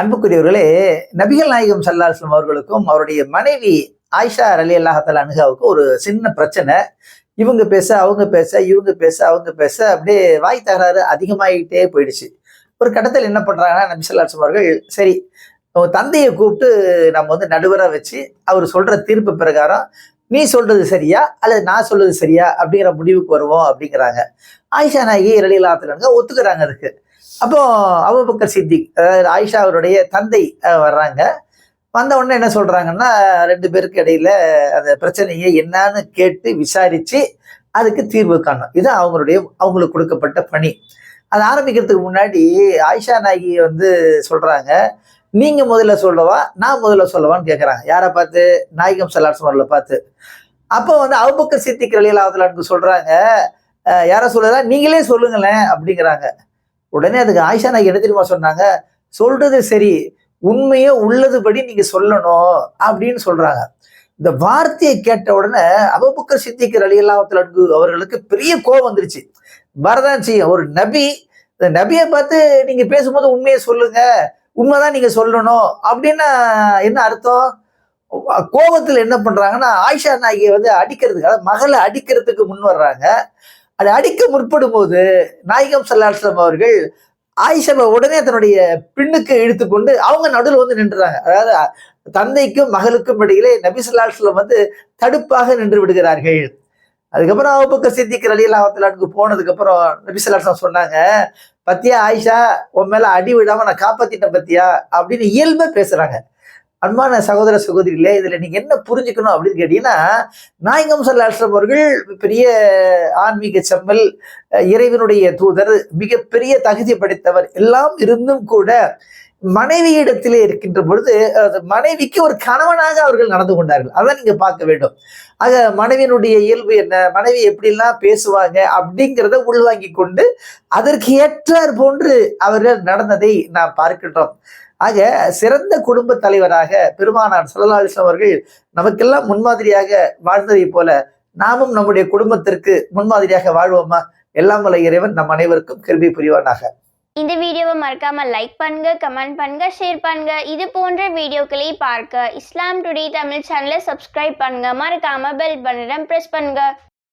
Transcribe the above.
அன்புக்குரியவர்களே நபிகள் நாயகம் சல்லாஸ்லம் அவர்களுக்கும் அவருடைய மனைவி ஆயிஷா அலி அல்லாஹால அனுகாவுக்கு ஒரு சின்ன பிரச்சனை. இவங்க பேச அவங்க பேச இவங்க பேச அவங்க பேச அப்படியே வாய் தகராறு அதிகமாகிட்டே போயிடுச்சு. ஒரு கட்டத்தில் என்ன பண்ணுறாங்கன்னா நபி சொல்லாஸ்லம் அவர்கள் சரி உங்கள் தந்தையை கூப்பிட்டு நம்ம வந்து நடுவராக வச்சு அவர் சொல்கிற தீர்ப்பு பிரகாரம் நீ சொல்றது சரியா அல்லது நான் சொல்றது சரியா அப்படிங்கிற முடிவுக்கு வருவோம் அப்படிங்கிறாங்க. ஆயிஷா நாயகி ரலிலாத்துல ஒத்துக்கிறாங்க அதுக்கு. அப்போ அபுபக்கர் சித்திக் அதாவது ஆயிஷா அவருடைய தந்தை வர்றாங்க. வந்த உடனே என்ன சொல்றாங்கன்னா ரெண்டு பேருக்கு இடையில அந்த பிரச்சனையை என்னன்னு கேட்டு விசாரிச்சு அதுக்கு தீர்வு காணும் இது அவங்களுடைய அவங்களுக்கு கொடுக்கப்பட்ட பணி. அது ஆரம்பிக்கிறதுக்கு முன்னாடி ஆயிஷா நாயகி வந்து சொல்றாங்க நீங்க முதல்ல சொல்லவா நான் முதல்ல சொல்லவான்னு கேட்குறாங்க யாரை பார்த்து? நாயகம் சல்லாஸ்மரில் பார்த்து. அப்போ வந்து அவுபக்கர் சித்திக் ரலியலாவதுலான்னு சொல்றாங்க யாரை சொல்லுதா நீங்களே சொல்லுங்களேன் அப்படிங்கிறாங்க. உடனே அதுக்கு ஆயிஷா நாயகி என்ன தெரியுமா சொன்னாங்க? சொல்றது சரி உண்மையை உள்ளதுபடி நீங்க சொல்லணும் அப்படின்னு சொல்றாங்க. இந்த வார்த்தையை கேட்ட உடனே அபுபக்கர் சித்திக்கர் ரலியல்லாஹு அவர்களுக்கு பெரிய கோபம் வந்துருச்சு. வரதான் செய்யும். ஒரு நபி இந்த நபியை பார்த்து நீங்க பேசும்போது உண்மையை சொல்லுங்க உண்மைதான் நீங்க சொல்லணும் அப்படின்னா என்ன அர்த்தம்? கோபத்துல என்ன பண்றாங்கன்னா ஆயிஷா நாயகி வந்து அடிக்கிறதுக்கு அதாவது மகளை அடிக்கிறதுக்கு முன் வர்றாங்க. அதை அடிக்க முற்படும் போது நாயகம் சல்லாஸ்லம் அவர்கள் ஆயிஷபை உடனே தன்னுடைய பின்னுக்கு இழுத்துக்கொண்டு அவங்க நடுவில் வந்து நின்றுறாங்க. அதாவது தந்தைக்கும் மகளுக்கும் இடையிலே நபி சொல்லாஸ்லம் வந்து தடுப்பாக நின்று விடுகிறார்கள். அதுக்கப்புறம் அவுபக்கர் சித்திக் ரலியல்லாஹு போனதுக்கு அப்புறம் நபி சொல்லாஸ்லம் சொன்னாங்க பத்தியா ஆயிஷா உன் மேல அடி விடாம நான் காப்பாத்திட்டேன் பத்தியா? அப்படின்னு இயல்பாக பேசுறாங்க. அன்பான சகோதர சகோதரிகளே இதுல நீங்க என்ன புரிஞ்சுக்கணும் அப்படின்னு கேட்டீங்கன்னா நாயகம் சல்லாஸ்லம் அவர்கள் பெரிய ஆன்மீக செம்மல் இறைவனுடைய தூதர் மிகப்பெரிய தகுதி படைத்தவர் எல்லாம் இருந்தும் கூட மனைவியிடத்திலே இருக்கின்ற பொழுது மனைவிக்கு ஒரு கணவனாக அவர்கள் நடந்து கொண்டார்கள். அதான் நீங்க பார்க்க வேண்டும். ஆக மனைவியினுடைய இயல்பு என்ன? மனைவி எப்படிலாம் பேசுவாங்க அப்படிங்கிறத உள்வாங்கி கொண்டு அதற்கு ஏற்றார் போன்று அவர்கள் நடந்ததை நாம் பார்க்கின்றோம். ஆக சிறந்த குடும்ப தலைவராக பெருமானார் சல்லல்லாஹு அவர்கள் நமக்கெல்லாம் முன்மாதிரியாக வாழ்ந்ததை போல நாமும் நம்முடைய குடும்பத்திற்கு முன்மாதிரியாக வாழ்வோமா? எல்லாம் வல்ல இறைவன் நம் அனைவருக்கும் கருவி புரிவானாக. இந்த வீடியோவை மறக்காம லைக் பண்ணுங்க கமெண்ட் பண்ணுங்க ஷேர் பண்ணுங்க. இது போன்ற வீடியோக்களை பார்க்க இஸ்லாம் டுடே தமிழ் சேனலை சப்ஸ்கிரைப் பண்ணுங்க. மறக்காம பெல் பட்டனை பிரஸ் பண்ணுங்க.